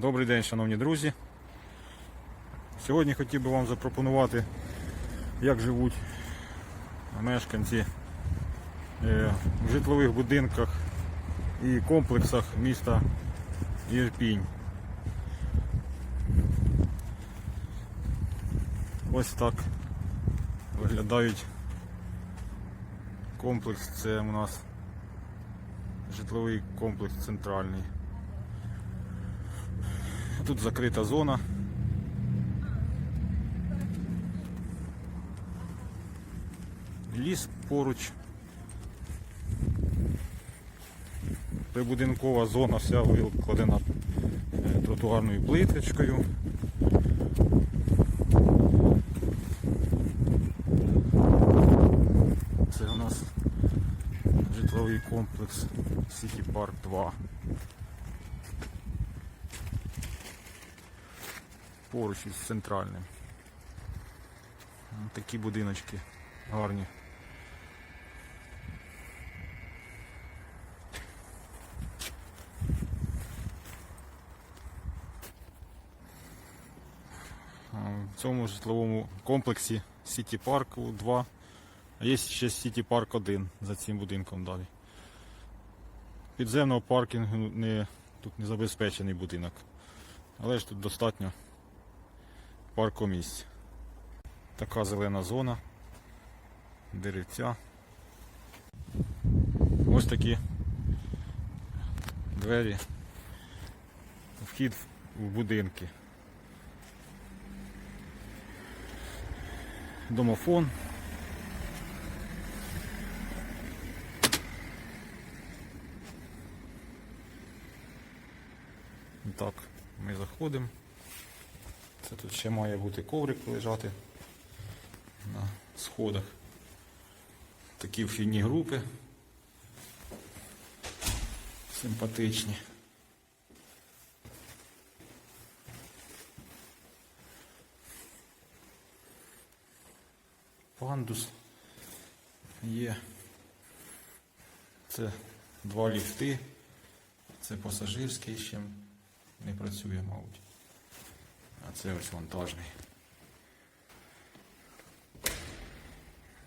Добрий день, шановні друзі. Сьогодні хотів би вам запропонувати, як живуть мешканці е, в житлових будинках і комплексах міста Ірпінь. Ось так виглядають комплекс. Це у нас житловий комплекс центральний. Тут закрита зона. Ліс поруч. Прибудинкова зона вся викладена е, тротуарною плиточкою. Це у нас житловий комплекс Сіті Парк 2. Поруч із центральним. Такі будиночки гарні. В цьому житловому комплексі Сіті Парку 2. А є ще Сіті Парк 1 за цим будинком далі. Підземного паркінгу не, тут не забезпечений будинок. Але ж тут достатньо паркомісць. Така зелена зона, деревця. Ось такі двері. Вхід в будинки. Домофон. Так, ми заходимо. Це тут ще має бути коврик лежати на сходах. Такі вхідні групи. Симпатичні. Пандус є. Це два ліфти. Це пасажирський ще не працює, мабуть. Це ось вантажний.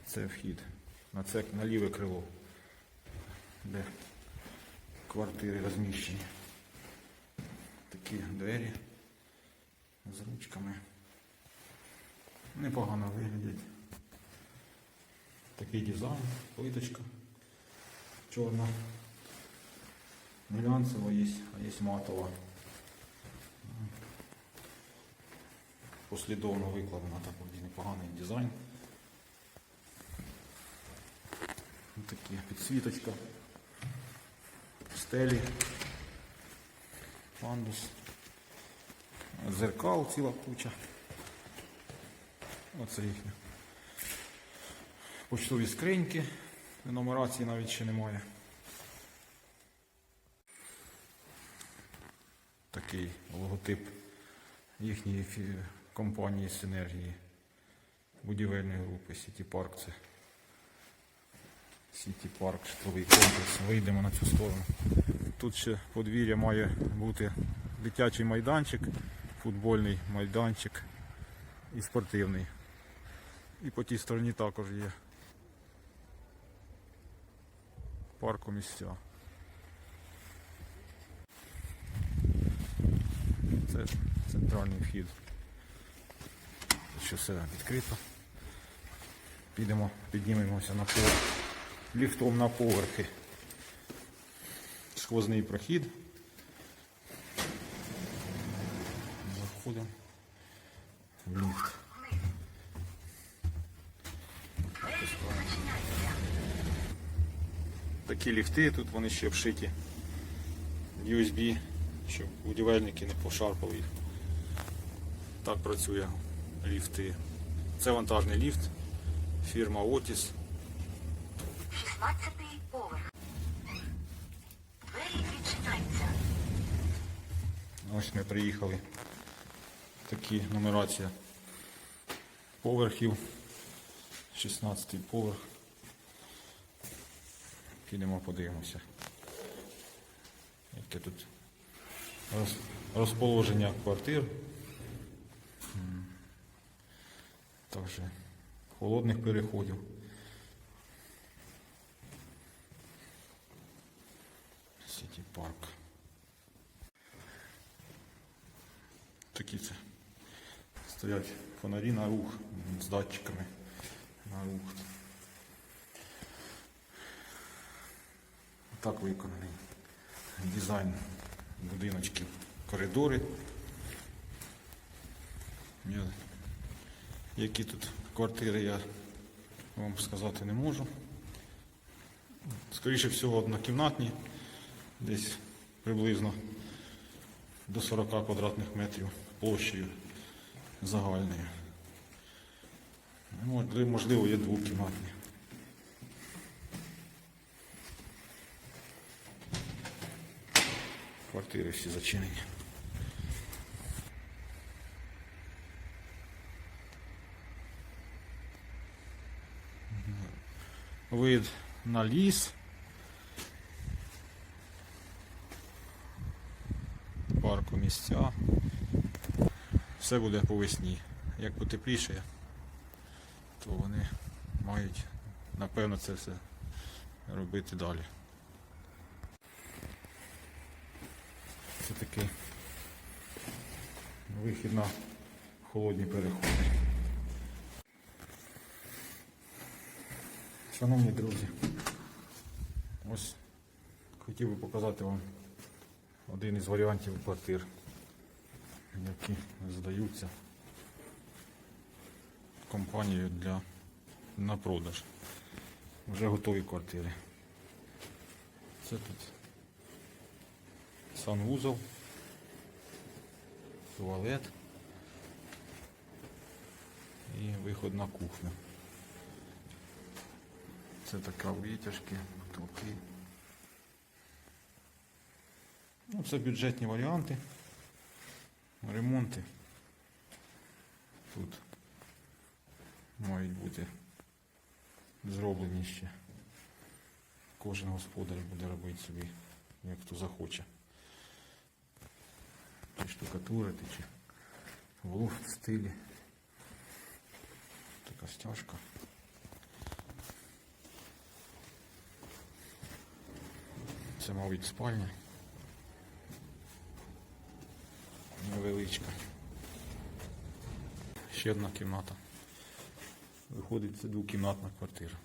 Це вхід. На це на ліве крило, де квартири розміщені. Такі двері з ручками. Непогано виглядять. Такий дизайн, плиточка чорна. Глянцева є, а є матова. Послідовно викладена такий непоганий дизайн. Ось Такі підсвіточка, стелі, пандус, зеркал ціла куча. Оце їхня. Почтові скриньки, нумерації навіть ще немає. Такий логотип їхньої компанії Синергії будівельної групи Сіті Парк. Це Сіті Парк, житловий комплекс. Вийдемо на цю сторону. Тут ще подвір'я має бути дитячий майданчик, футбольний майданчик і спортивний. І по тій стороні також є паркомісця. Це центральний вхід. Ще все відкрито. Підемо, піднімемося на поверх. Ліфтом на поверхи. Сквозний прохід. Заходимо в ліфт. Такі ліфти, тут вони ще вшиті. USB, щоб будівельники не пошарпали їх. Так працює ліфти. Це вантажний ліфт, фірма Otis. 16 поверх. Двері відчиняються. Ось ми приїхали. Такі нумерація поверхів. 16 поверх. Підемо подивимося. Яке тут розположення квартир. Також холодних переходів. Сіті парк. Такі це. Стоять фонарі на рух з датчиками на рух. Так виконаний дизайн будиночків, коридори. Які тут квартири я вам сказати не можу. Скоріше всього однокімнатні, десь приблизно до 40 квадратних метрів площею загальною. Ну, можливо, є двокімнатні. Квартири всі зачинені. Вид на ліс. Парку місця. Все буде по весні. Як потепліше, то вони мають, напевно, це все робити далі. Це такий вихід на холодні переходи. Шановні друзі, ось хотів би показати вам один із варіантів квартир, які здаються компанією для на продаж. Вже готові квартири. Це тут санвузол, туалет і виход на кухню. Це така витяжки, потолки. Ну, це бюджетні варіанти. Ремонти. Тут мають бути зроблені ще. Кожен господар буде робити собі, як хто захоче. Чи штукатурити, чи в стилі. Така стяжка. Це, мабуть, спальня. Невеличка. Ще одна кімната. Виходить, це двокімнатна квартира.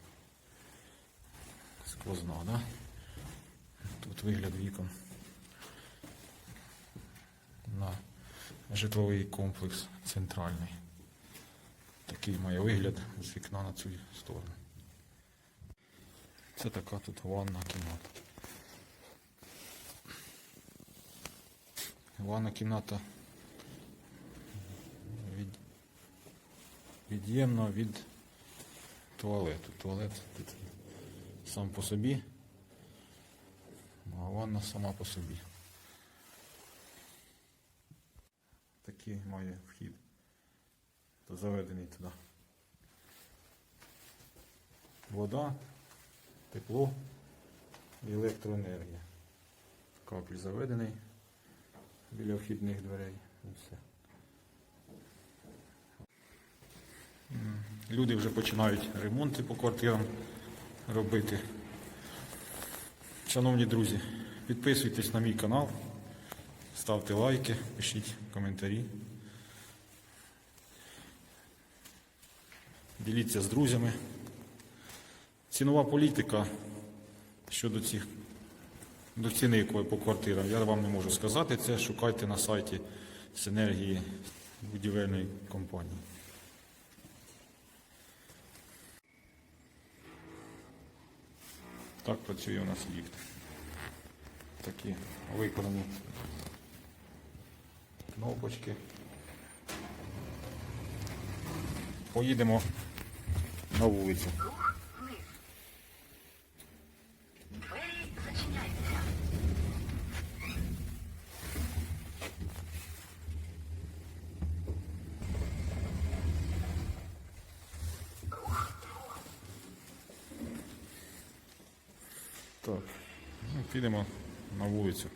Сквозна, да? Тут вигляд вікон на житловий комплекс центральний. Такий має вигляд з вікна на цю сторону. Це така тут ванна кімната. Ванна кімната від... від'ємна від туалету. Туалет тут сам по собі, а ванна сама по собі. Такий має вхід. То заведений туди. Вода, тепло і електроенергія. Капель заведений біля вхідних дверей. Все. Люди вже починають ремонти по квартирам робити. Шановні друзі, підписуйтесь на мій канал, ставте лайки, пишіть коментарі. Діліться з друзями. Цінова політика щодо цих до ціни по квартирам. Я вам не можу сказати це. Шукайте на сайті синергії будівельної компанії. Так працює у нас ліфт. Такі виконані кнопочки. Поїдемо на вулицю. підемо на вулицю.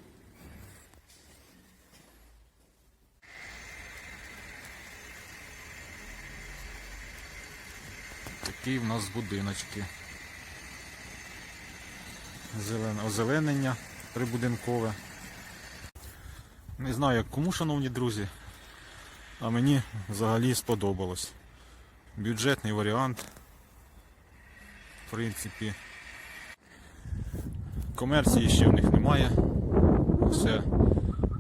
Такі в нас будиночки. Зелене озеленення прибудинкове. Не знаю, як кому, шановні друзі, а мені взагалі сподобалось. Бюджетний варіант. В принципі, комерції ще в них немає. Все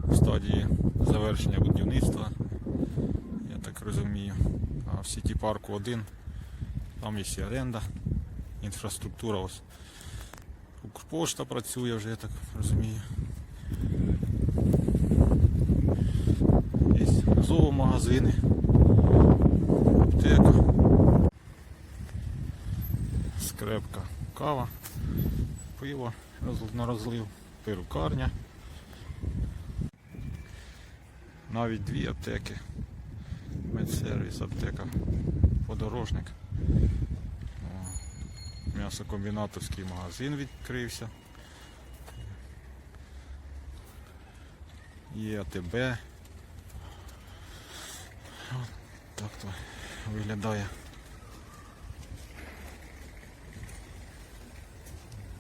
в стадії завершення будівництва, я так розумію. А в сіті парку 1 там є і оренда, інфраструктура ось. Укрпошта працює вже, я так розумію. Є зоомагазини, аптека, скрепка, кава, пиво на розлив, перукарня. Навіть дві аптеки. Медсервіс, аптека, подорожник. М'ясокомбінаторський магазин відкрився. Є АТБ. Так то виглядає.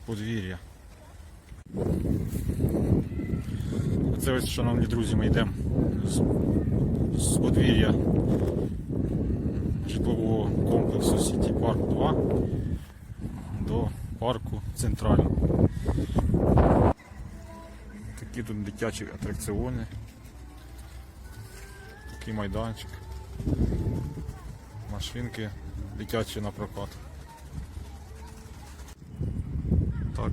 Подвір'я. Це ось, шановні друзі, ми йдемо з, з подвір'я житлового комплексу Сіті Парк 2 до парку центрального. Такі тут дитячі атракціони. Такий майданчик. Машинки дитячі на прокат. Так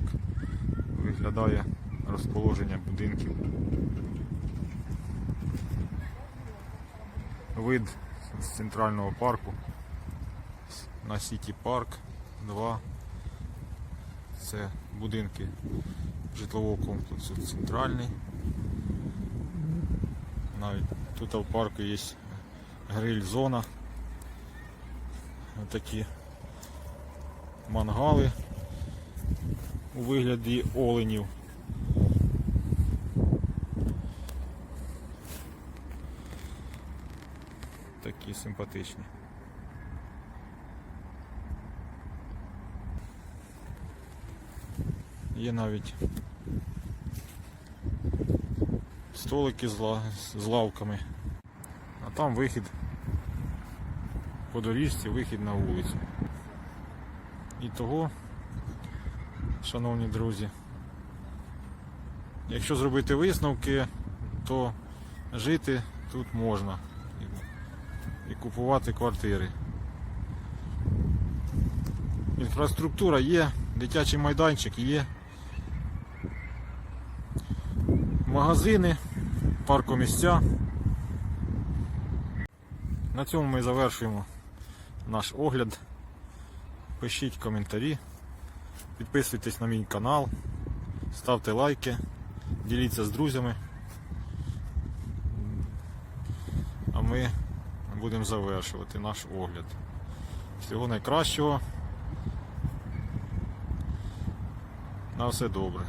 виглядає розположення будинків. Вид з центрального парку на Сіті Парк 2. Це будинки житлового комплексу центральний. Навіть тут в парку є гриль-зона. Такі мангали у вигляді оленів. Такі симпатичні. Є навіть столики з, ла- з лавками. А там вихід по доріжці, вихід на вулицю. І того, шановні друзі, якщо зробити висновки, то жити тут можна і, купувати квартири. Інфраструктура є, дитячий майданчик є. Магазини, паркомісця. На цьому ми завершуємо наш огляд. Пишіть коментарі, підписуйтесь на мій канал, ставте лайки, діліться з друзями. А ми будемо завершувати наш огляд. Всього найкращого. На все добре.